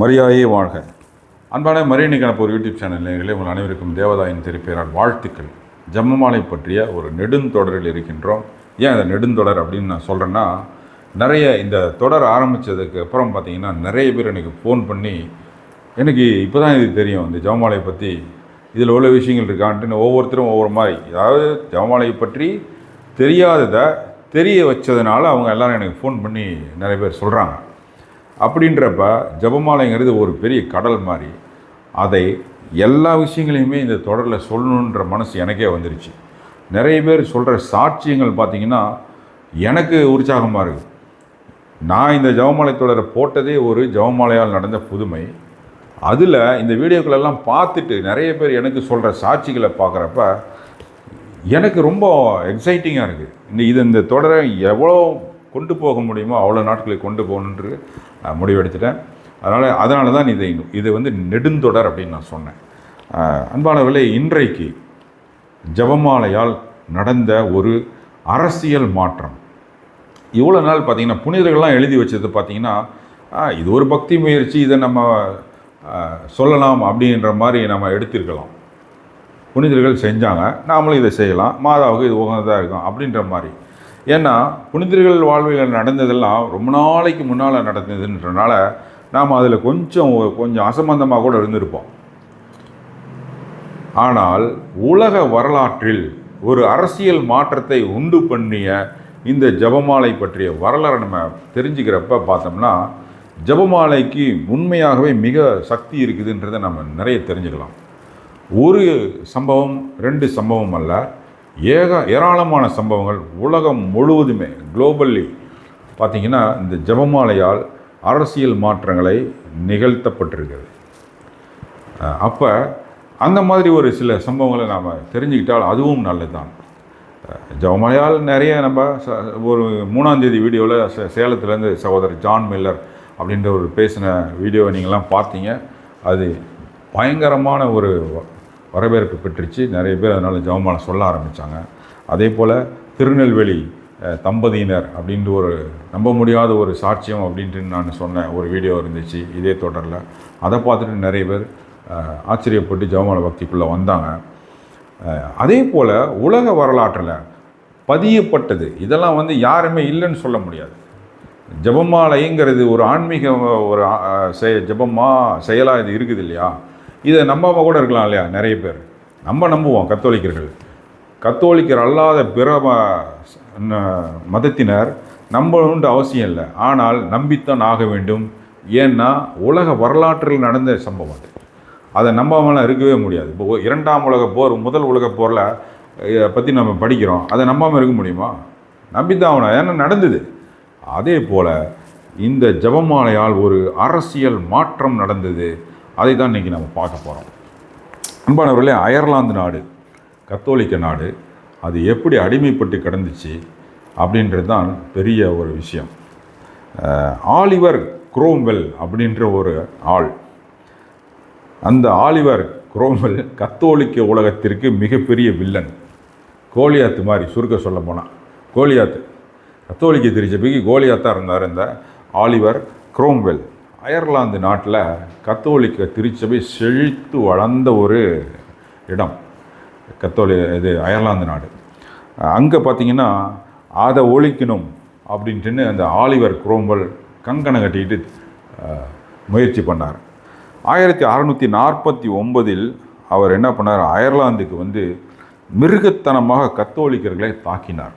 மரியாதையே வாழ்க. அன்பான மரியணி கணப்பு ஒரு யூடியூப் சேனல் நேயர்களே உங்கள் அனைவருக்கும் தேவதாயின் திருப்பேரால் வாழ்த்துக்கள். ஜம்மமாலை பற்றிய ஒரு நெடுந்தொடரில் இருக்கின்றோம். ஏன் இந்த நெடுந்தொடர் அப்படின்னு நான் சொல்கிறேன்னா நிறைய இந்த தொடர் ஆரம்பித்ததுக்கு அப்புறம் பார்த்தீங்கன்னா நிறைய பேர் எனக்கு ஃபோன் பண்ணி எனக்கு இப்போ தான் இது தெரியும் இந்த ஜெபமாலையை பற்றி இதில் உள்ள விஷயங்கள் இருக்கான்ட்டு ஒவ்வொருத்தரும் ஒவ்வொரு மாதிரி. அதாவது ஜெபமாலையை பற்றி தெரியாததை தெரிய வச்சதுனால அவங்க எல்லாரும் எனக்கு ஃபோன் பண்ணி நிறைய பேர் சொல்கிறாங்க அப்படின்றப்ப ஜெபமாலைங்கிறது ஒரு பெரிய கடல் மாதிரி. அதை எல்லா விஷயங்களையுமே இந்த தொடரில் சொல்லணுன்ற மனசு எனக்கே வந்துருச்சு. நிறைய பேர் சொல்கிற சாட்சியங்கள் பார்த்தீங்கன்னா எனக்கு உற்சாகமாக இருக்குது நான் இந்த ஜெபமாலை தொடரை போட்டதே ஒரு ஜெபமாலையால் நடந்த புதுமை. அதில் இந்த வீடியோக்களெல்லாம் பார்த்துட்டு நிறைய பேர் எனக்கு சொல்கிற சாட்சிகளை பார்க்குறப்ப எனக்கு ரொம்ப எக்ஸைட்டிங்காக இருக்குது இந்த இது இந்த தொடரை எவ்வளோ கொண்டு போக முடியுமோ அவ்வளோ நாட்களுக்கு கொண்டு போகணுன்ற முடிவெடுத்துட்டேன். அதனால் அதனால தான் இதை இது வந்து நெடுந்தொடர் அப்படின்னு நான் சொன்னேன். அன்பானவர்களே இன்றைக்கு ஜபமாலையால் நடந்த ஒரு அரசியல் மாற்றம். இவ்வளோ நாள் பார்த்தீங்கன்னா புனிதர்கள்லாம் எழுதி வச்சது பார்த்திங்கன்னா இது ஒரு பக்தி முயற்சி இதை நம்ம சொல்லலாம் அப்படின்ற மாதிரி நம்ம எடுத்திருக்கலாம். புனிதர்கள் செஞ்சாங்க நாமளும் இதை செய்யலாம் மாதாவுக்கு இது உகந்ததாக இருக்கும் அப்படின்ற மாதிரி. ஏன்னா புனிதர்கள் வாழ்வில் நடந்ததெல்லாம் ரொம்ப நாளைக்கு முன்னால் நடந்ததுன்றனால நாம் அதில் கொஞ்சம் கொஞ்சம் அசம்பந்தமாக கூட இருந்திருப்போம். ஆனால் உலக வரலாற்றில் ஒரு அரசியல் மாற்றத்தை உண்டு பண்ணிய இந்த ஜெபமாலை பற்றிய வரலாறு நம்ம தெரிஞ்சுக்கிறப்ப பார்த்தோம்னா ஜெபமாலைக்கு உண்மையாகவே மிக சக்தி இருக்குதுன்றதை நம்ம நிறைய தெரிஞ்சுக்கலாம். ஒரு சம்பவம் ரெண்டு சம்பவம் அல்ல. ஏக ஏராளமான சம்பவங்கள் உலகம் முழுவதுமே குளோபல்லி பார்த்திங்கன்னா இந்த ஜெபமாலையால் அரசியல் மாற்றங்களை நிகழ்த்தப்பட்டிருக்கிறது. அப்போ அந்த மாதிரி ஒரு சில சம்பவங்களை நாம் தெரிஞ்சுக்கிட்டால் அதுவும் நல்லது தான் ஜவமலையால் நிறைய நம்ம ச- ஒரு மூணாந்தேதி வீடியோவில் சே சேலத்துலேருந்து சகோதரர் ஜான் மில்லர் அப்படின்ற ஒரு பேசின வீடியோவை நீங்கள்லாம் பார்த்தீங்க. அது பயங்கரமான ஒரு வரவேற்பு பெற்றுச்சு நிறைய பேர் அதனால் ஜவமாலை சொல்ல ஆரம்பித்தாங்க அதே போல் திருநெல்வேலி தம்பதியினர் அப்படின்ட்டு ஒரு நம்ப முடியாத ஒரு சாட்சியம் அப்படின்ட்டு நான் சொன்ன ஒரு வீடியோ இருந்துச்சு. இதே தொடரில். அதை பார்த்துட்டு நிறைய பேர் ஆச்சரியப்பட்டு ஜவமாலை பக்திக்குள்ளே வந்தாங்க. அதே போல் உலக வரலாற்றில் பதியப்பட்டது. இதெல்லாம் வந்து யாருமே இல்லைன்னு சொல்ல முடியாது. ஜபமாலைங்கிறது ஒரு ஆன்மீக ஒரு அஹ், செய செயலாக இது இருக்குது இல்லையா? இதை நம்பாம கூட இருக்கலாம் இல்லையா? நிறைய பேர். நம்ம நம்புவோம் கத்தோலிக்கர்கள். கத்தோலிக்கர் அல்லாத பிற மதத்தினர் நம்பணுன்ற அவசியம் இல்லை. ஆனால் நம்பித்தான் ஆக வேண்டும். ஏன்னா உலக வரலாற்றில் நடந்த சம்பவம் அது. அதை நம்பாமலாம் இருக்கவே முடியாது. இப்போ இரண்டாம் உலக போர் முதல் உலக போரில் பற்றி நம்ம படிக்கிறோம். அதை நம்பாமல் இருக்க முடியுமா? நம்பித்தான் ஆகணும். ஏன்னா நடந்தது. அதே போல் இந்த ஜெபமாலையால் ஒரு அரசியல் மாற்றம் நடந்தது. அதை தான் இன்றைக்கி நம்ம பார்க்க போகிறோம் அன்பானவர்களே அயர்லாந்து நாடு கத்தோலிக்க நாடு அது எப்படி அடிமைப்பட்டு கிடந்துச்சு அப்படின்றது தான் பெரிய ஒரு விஷயம். ஆலிவர் குரோம்வெல் அப்படின்ற ஒரு ஆள். அந்த ஆலிவர் குரோம்வெல் கத்தோலிக்க உலகத்திற்கு மிகப்பெரிய வில்லன். கோலியாத்து மாதிரி சுருக்க சொல்ல போனால் கோலியாத்து. கத்தோலிக்க திருச்சபைக்கு கோலியாத்தாக இருந்தார் இந்த ஆலிவர் குரோம்வெல். அயர்லாந்து நாட்டில் கத்தோலிக்க திருச்சபை செழித்து வளர்ந்த ஒரு இடம். கத்தோலி இது அயர்லாந்து நாடு. அங்கே பார்த்தீங்கன்னா அதை ஒழிக்கணும் அப்படின்ட்டுன்னு அந்த ஆலிவர் குரோம்பல் கங்கணம் கட்டிக்கிட்டு முயற்சி பண்ணார். ஆயிரத்தி அறநூற்றி நாற்பத்தி ஒன்பதில் அவர் என்ன பண்ணார்? அயர்லாந்துக்கு வந்து மிருகத்தனமாக கத்தோலிக்கர்களை தாக்கினார்.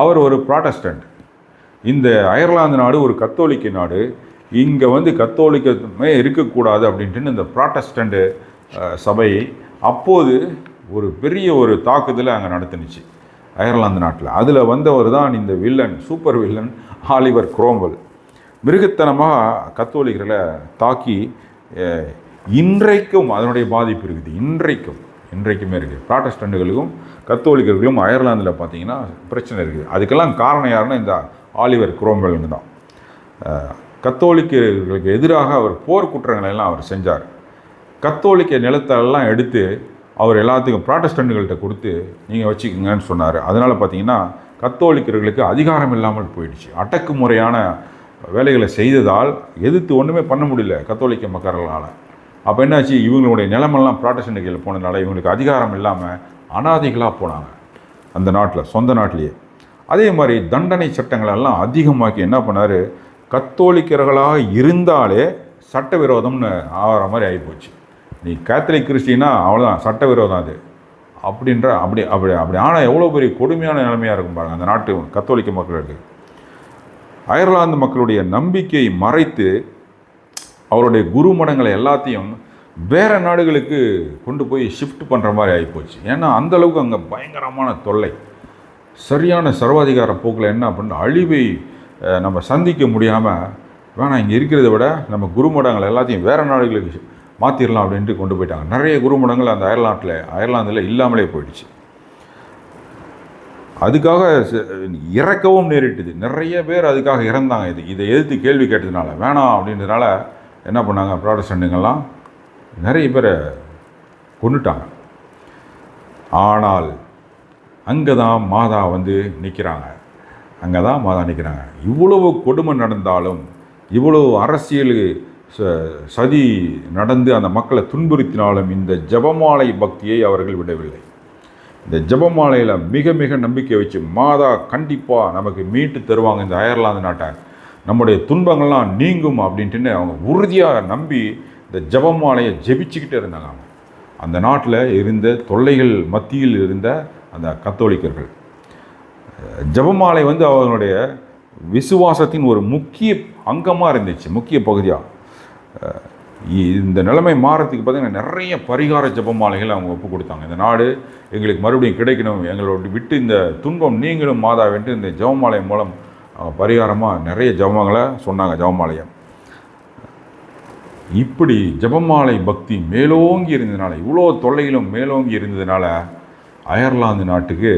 அவர் ஒரு ப்ராட்டஸ்டன்ட். இந்த அயர்லாந்து நாடு ஒரு கத்தோலிக்க நாடு. இங்கே வந்து கத்தோலிக்கமே இருக்கக்கூடாது அப்படின்ட்டு இந்த ப்ராட்டஸ்டண்டு சபை அப்போது ஒரு பெரிய ஒரு தாக்குதலை அங்கே நடத்துனுச்சு அயர்லாந்து நாட்டில். அதில் வந்தவர் தான் இந்த villain super villain Oliver Cromwell மிருகத்தனமாக கத்தோலிக்கர்களை தாக்கி இன்றைக்கும் அதனுடைய பாதிப்பு இருக்குது இன்றைக்கும். இன்றைக்குமே இருக்குது. ப்ராட்டஸ்டண்ட்டுகளுக்கும் கத்தோலிக்கர்களும் அயர்லாந்தில் பார்த்தீங்கன்னா பிரச்சனை இருக்குது. அதுக்கெல்லாம் காரணம் யாருன்னா இந்த ஆலிவர் குரோம்பலுங்க தான் கத்தோலிக்கர்களுக்கு எதிராக அவர் போர் குற்றங்களை எல்லாம் அவர் செஞ்சார். கத்தோலிக்க நிலத்தெல்லாம் எடுத்து அவர் எல்லாத்துக்கும் ப்ராட்டஸ்டண்ட்டுகள்கிட்ட கொடுத்து நீங்கள் வச்சுக்கோங்கன்னு சொன்னார். அதனால் பார்த்தீங்கன்னா கத்தோலிக்கர்களுக்கு அதிகாரம் இல்லாமல் போயிடுச்சு. அடக்குமுறையான வேலைகளை செய்ததால் எதிர்த்து ஒன்றுமே பண்ண முடியல கத்தோலிக்க மக்களால். அப்போ என்னாச்சு? இவங்களுடைய நிலமெல்லாம் ப்ராட்டஸ்டன்ட் போனதுனால இவங்களுக்கு அதிகாரம் இல்லாமல் அனாதைகளாக போனாங்க. அந்த நாட்டில் சொந்த நாட்டிலேயே. அதே மாதிரி தண்டனை சட்டங்களெல்லாம் அதிகமாக்கி என்ன பண்ணார்? கத்தோலிக்கர்களாக இருந்தாலே சட்டவிரோதம்னு ஆகிற மாதிரி ஆகிப்போச்சு. நீ கேத்தலிக் கிறிஸ்டினா அவ்வளோதான் சட்டவிரோதம் அது. அப்படின்ற அப்படி அப்படி அப்படி. ஆனால் எவ்வளோ பெரிய கொடுமையான நிலைமையாக இருக்கும் பாருங்கள் அந்த நாட்டு கத்தோலிக்க மக்களுக்கு. அயர்லாந்து மக்களுடைய நம்பிக்கையை மறைத்து அவருடைய குருமடங்களை எல்லாத்தையும் வேறு நாடுகளுக்கு கொண்டு போய் ஷிஃப்ட் பண்ணுற மாதிரி ஆகிப்போச்சு. ஏன்னா அந்தளவுக்கு அங்கே பயங்கரமான தொல்லை. சரியான சர்வாதிகார போக்கில் என்ன அப்படின்னு அழிவை நம்ம சந்திக்க முடியாமல் வேணாம் இங்கே இருக்கிறத விட நம்ம குருமடங்கள் எல்லாத்தையும் வேறு நாடுகளுக்கு மாற்றிடலாம் அப்படின்ட்டு கொண்டு போயிட்டாங்க. நிறைய குருமடங்கள் அந்த அயர்லாண்டில் அயர்லாந்தில் இல்லாமலே போயிடுச்சு. அதுக்காக ச- இறக்கவும் நேரிட்டுது. நிறைய பேர் அதுக்காக இறந்தாங்க இது. இதை எதிர்த்து கேள்வி கேட்டதுனால வேணாம் அப்படின்றதுனால என்ன பண்ணாங்க? ப்ராடஸ்டண்ட்டுங்கெல்லாம் நிறைய பேரை கொண்டுட்டாங்க ஆனால் அங்கே தான் மாதா வந்து நிற்கிறாங்க அங்கே தான் மாதா நிற்கிறாங்க இவ்வளவு கொடுமை நடந்தாலும் இவ்வளவு அரசியல் ச- சதி நடந்து அந்த மக்களை துன்புறுத்தினாலும் இந்த ஜபமாலை பக்தியை அவர்கள் விடவில்லை. இந்த ஜபமாலையில் மிக மிக நம்பிக்கை வச்சு மாதா கண்டிப்பாக நமக்கு மீட்டு தருவாங்க இந்த அயர்லாந்து நாட்டை. நம்முடைய துன்பங்கள்லாம் நீங்கும் அப்படின்ட்டுன்னு அவங்க உறுதியாக நம்பி இந்த ஜபமாலையை ஜெபிச்சுக்கிட்டே இருந்தாங்க அந்த நாட்டில் இருந்த தொல்லைகள் மத்தியில் இருந்த அந்த கத்தோலிக்கர்கள். ஜபமாலை வந்து அவங்களுடைய விசுவாசத்தின் ஒரு முக்கிய அங்கமாக இருந்துச்சு முக்கிய பகுதியாக இந்த நிலைமை மாறத்துக்கு பார்த்தீங்கன்னா நிறைய பரிகார ஜபமாலைகள் அவங்க ஒப்பு கொடுத்தாங்க. இந்த நாடு எங்களுக்கு மறுபடியும் கிடைக்கணும் எங்களோட விட்டு இந்த துன்பம் நீங்களும் மாதாவென்று இந்த ஜபமாலை மூலம் பரிகாரமாக நிறைய ஜபங்களை சொன்னாங்க ஜபமாலையை. இப்படி ஜபமாலை பக்தி மேலோங்கி இருந்ததுனால இவ்வளோ தொல்லையிலும் மேலோங்கி இருந்ததுனால அயர்லாந்து நாட்டுக்கு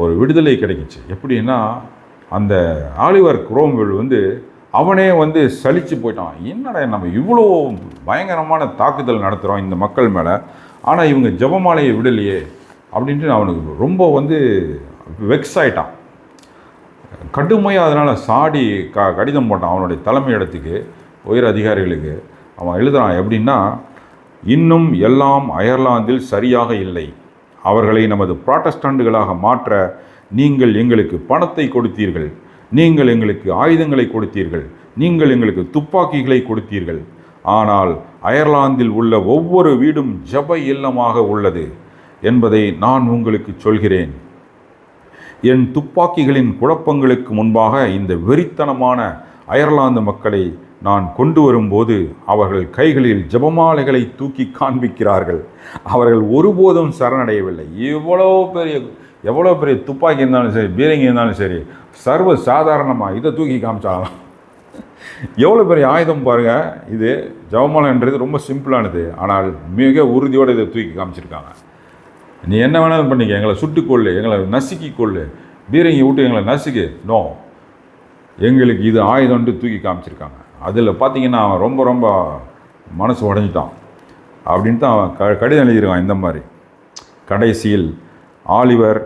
ஒரு விடுதலை கிடைக்குச்சு. எப்படின்னா அந்த ஆலிவர் குரோம்வெல் வந்து அவனே வந்து சலிச்சு போயிட்டான். என்னடா நம்ம இவ்வளோ பயங்கரமான தாக்குதல் நடத்துகிறோம் இந்த மக்கள் மேலே. ஆனால் இவங்க ஜெபமாலையை விடலையே அப்படின்ட்டு அவனுக்கு ரொம்ப வந்து வெக்ஸ் ஆயிட்டான். கடுமையாக அதனால் சாடி க கடிதம் போட்டான் அவனுடைய தலைமை இடத்துக்கு உயர் அதிகாரிகளுக்கு. அவன் எழுதுகிறான் எப்படின்னா இன்னும் எல்லாம் அயர்லாந்தில் சரியாக இல்லை. அவர்களை நமது புராட்டஸ்டண்டுகளாக மாற்ற நீங்கள் எங்களுக்கு பணத்தை கொடுத்தீர்கள். நீங்கள் எங்களுக்கு ஆயுதங்களை கொடுத்தீர்கள். நீங்கள் எங்களுக்கு துப்பாக்கிகளை கொடுத்தீர்கள். ஆனால் அயர்லாந்தில் உள்ள ஒவ்வொரு வீடும் ஜப இல்லமாக உள்ளது என்பதை நான் உங்களுக்கு சொல்கிறேன். என் துப்பாக்கிகளின் குழப்பங்களுக்கு முன்பாக இந்த வெறித்தனமான அயர்லாந்து மக்களை நான் கொண்டு வரும்போது அவர்கள் கைகளில் ஜெபமாலைகளை தூக்கி காண்பிக்கிறார்கள். அவர்கள் ஒருபோதும் சரணடையவில்லை. எவ்வளோ பெரிய எவ்வளோ பெரிய துப்பாக்கி இருந்தாலும் சரி பீரங்கி இருந்தாலும் சரி சர்வ சாதாரணமாக இதை தூக்கி காமிச்சாலாம் எவ்வளோ பெரிய ஆயுதம் பாருங்கள் இது ஜெபமாலைன்றது ரொம்ப சிம்பிளானது. ஆனால் மிக உறுதியோடு இதை தூக்கி காமிச்சிருக்காங்க. நீ என்ன வேணாலும் பண்ணிக்க. எங்களை சுட்டுக்கொள்ளு எங்களை நசுக்கி கொள்ளு பீரங்கி விட்டு எங்களை நசுக்கு. நோ. எங்களுக்கு இது ஆயுதம்ட்டு தூக்கி காமிச்சிருக்காங்க. அதில் பார்த்தீங்கன்னா அவன் ரொம்ப ரொம்ப மனசு உடஞ்சிட்டான் அப்படின்ட்டு அவன் க கடிதம் எழுதியிருக்கான் இந்த மாதிரி. கடைசியில் ஆலிவர்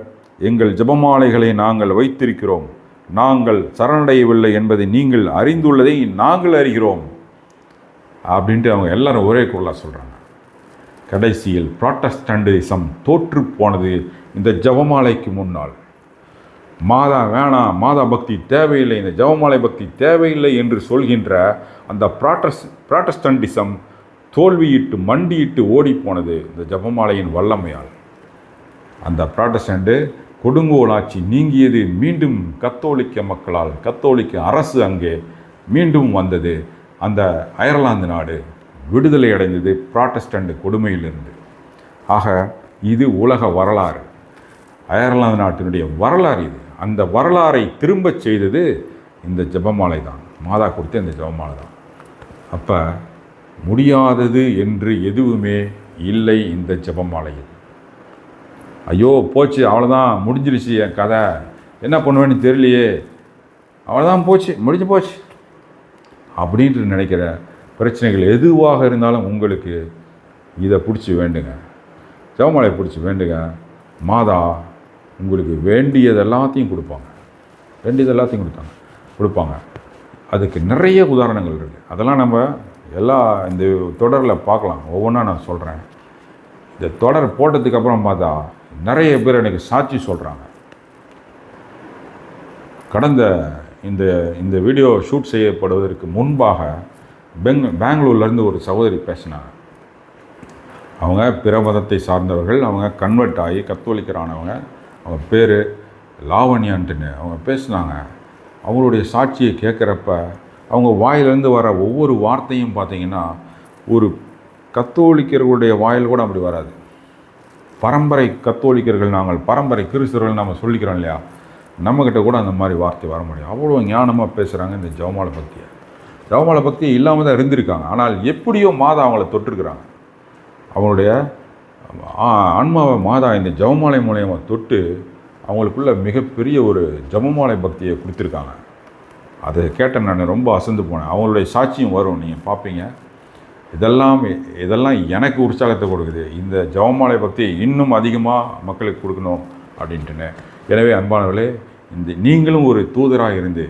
எங்கள் ஜெபமாலைகளை நாங்கள் வைத்திருக்கிறோம். நாங்கள் சரணடையவில்லை என்பதை நீங்கள் அறிந்துள்ளதை நாங்கள் அறிகிறோம். அப்படின்ட்டு அவங்க எல்லாரும் ஒரே குரலாக சொல்கிறாங்க கடைசியில் ப்ராட்டஸ்டண்டிசம் தோற்று போனது இந்த ஜபமாலைக்கு முன்னால். மாதா வேணாம் மாதா பக்தி தேவையில்லை இந்த ஜெபமாலை பக்தி தேவையில்லை என்று சொல்கின்ற அந்த ப்ராட்டஸ் ப்ராட்டஸ்டன்டிசம் தோல்வியிட்டு மண்டியிட்டு ஓடிப்போனது இந்த ஜெபமாலையின் வல்லமையால். அந்த ப்ராட்டஸ்டண்ட்டு கொடுங்கோலாட்சி நீங்கியது மீண்டும் கத்தோலிக்க மக்களால் கத்தோலிக்க அரசு அங்கே மீண்டும் வந்தது. அந்த அயர்லாந்து நாடு விடுதலை அடைந்தது ப்ராட்டஸ்டண்ட் கொடுமையிலிருந்து. ஆக இது உலக வரலாறு. அயர்லாந்து நாட்டினுடைய வரலாறு இது. அந்த வரலாறை திரும்பச் செய்தது இந்த ஜபமாலை தான். மாதா கொடுத்த இந்த ஜபமாலை தான். அப்போ முடியாதது என்று எதுவுமே இல்லை இந்த ஜபமாலையில். ஐயோ போச்சு அவ்வளோதான் முடிஞ்சிருச்சு என் கதை. என்ன பண்ணுவேன்னு தெரியலையே. அவ்வளோதான் போச்சு முடிஞ்சு போச்சு. அப்படின்ட்டு நினைக்கிற பிரச்சனைகள் எதுவாக இருந்தாலும் உங்களுக்கு இதை பிடிச்சி வேண்டுங்க. ஜெபமாலை பிடிச்சி வேண்டுங்க. மாதா உங்களுக்கு வேண்டியது எல்லாத்தையும் கொடுப்பாங்க. வேண்டியது எல்லாத்தையும் கொடுத்தாங்க. கொடுப்பாங்க. அதுக்கு நிறைய உதாரணங்கள் இருக்குது அதெல்லாம் நம்ம எல்லா இந்த தொடரில் பார்க்கலாம். ஒவ்வொன்றா நான் சொல்கிறேன் இந்த தொடர் போட்டதுக்கப்புறம் பார்த்தா நிறைய பேர் எனக்கு சாட்சி சொல்கிறாங்க கடந்த இந்த இந்த வீடியோ ஷூட் செய்யப்படுவதற்கு முன்பாக பெங் பெங்களூர்லேருந்து ஒரு சகோதரி பேசினாங்க. அவங்க பிற மதத்தை சார்ந்தவர்கள் அவங்க கன்வெர்ட் ஆகி கத்தோலிக்கரானவங்க அவங்க பேர் லாவண்யான்ட்டுன்னு அவங்க பேசுனாங்க. அவங்களுடைய சாட்சியை கேட்குறப்ப அவங்க வாயிலேருந்து வர ஒவ்வொரு வார்த்தையும் பார்த்தீங்கன்னா ஒரு கத்தோலிக்கர்களுடைய வாயில் கூட அப்படி வராது. பரம்பரை கத்தோலிக்கர்கள் நாங்கள் பரம்பரை கிறிஸ்தவர்கள் நம்ம சொல்லிக்கிறோம் இல்லையா? நம்மக்கிட்ட கூட அந்த மாதிரி வார்த்தை வர முடியும் அவ்வளோ ஞானமாக பேசுகிறாங்க இந்த ஜவமால பக்தியை. ஜவமால பக்தி இல்லாமல் தான் இருந்திருக்காங்க. ஆனால் எப்படியோ மாதா அவங்கள தொட்டிருக்கிறாங்க அவங்களுடைய ஆன்மாவை மாதா இந்த ஜபமாலை மூலயமா தொட்டு அவங்களுக்குள்ள மிகப்பெரிய ஒரு ஜபமாலை பக்தியை கொடுத்துருக்காங்க. அதை கேட்ட நான் ரொம்ப அசந்து போனேன். அவங்களுடைய சாட்சியும் வரும் நீங்கள் பார்ப்பீங்க இதெல்லாம் இதெல்லாம் எனக்கு உற்சாகத்தை கொடுக்குது. இந்த ஜவமாலை பக்தியை இன்னும் அதிகமாக மக்களுக்கு கொடுக்கணும் அப்படின்ட்டுன்னு. எனவே அன்பானவர்களே இந்த நீங்களும் ஒரு தூதராக இருந்து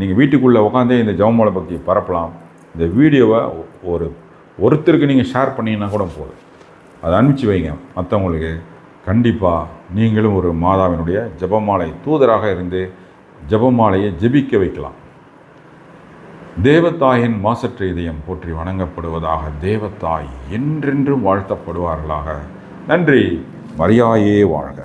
நீங்கள் வீட்டுக்குள்ளே உட்காந்தே இந்த ஜவமாலை பக்தியை பரப்பலாம். இந்த வீடியோவை ஒரு ஒருத்தருக்கு நீங்கள் ஷேர் பண்ணிங்கன்னா கூட போதும். அதை அனுப்பிச்சு வைங்க. மற்றவங்களுக்கு கண்டிப்பாக நீங்களும் ஒரு மாதாவினுடைய ஜெபமாலை தூதராக இருந்து ஜெபமாலையை ஜெபிக்க வைக்கலாம். தேவத்தாயின் மாசற்ற இதயம் போற்றி வணங்கப்படுவதாக தேவத்தாய் என்றென்றும் வாழ்த்தப்படுவார்களாக. நன்றி. மரியாயே வாழ்க.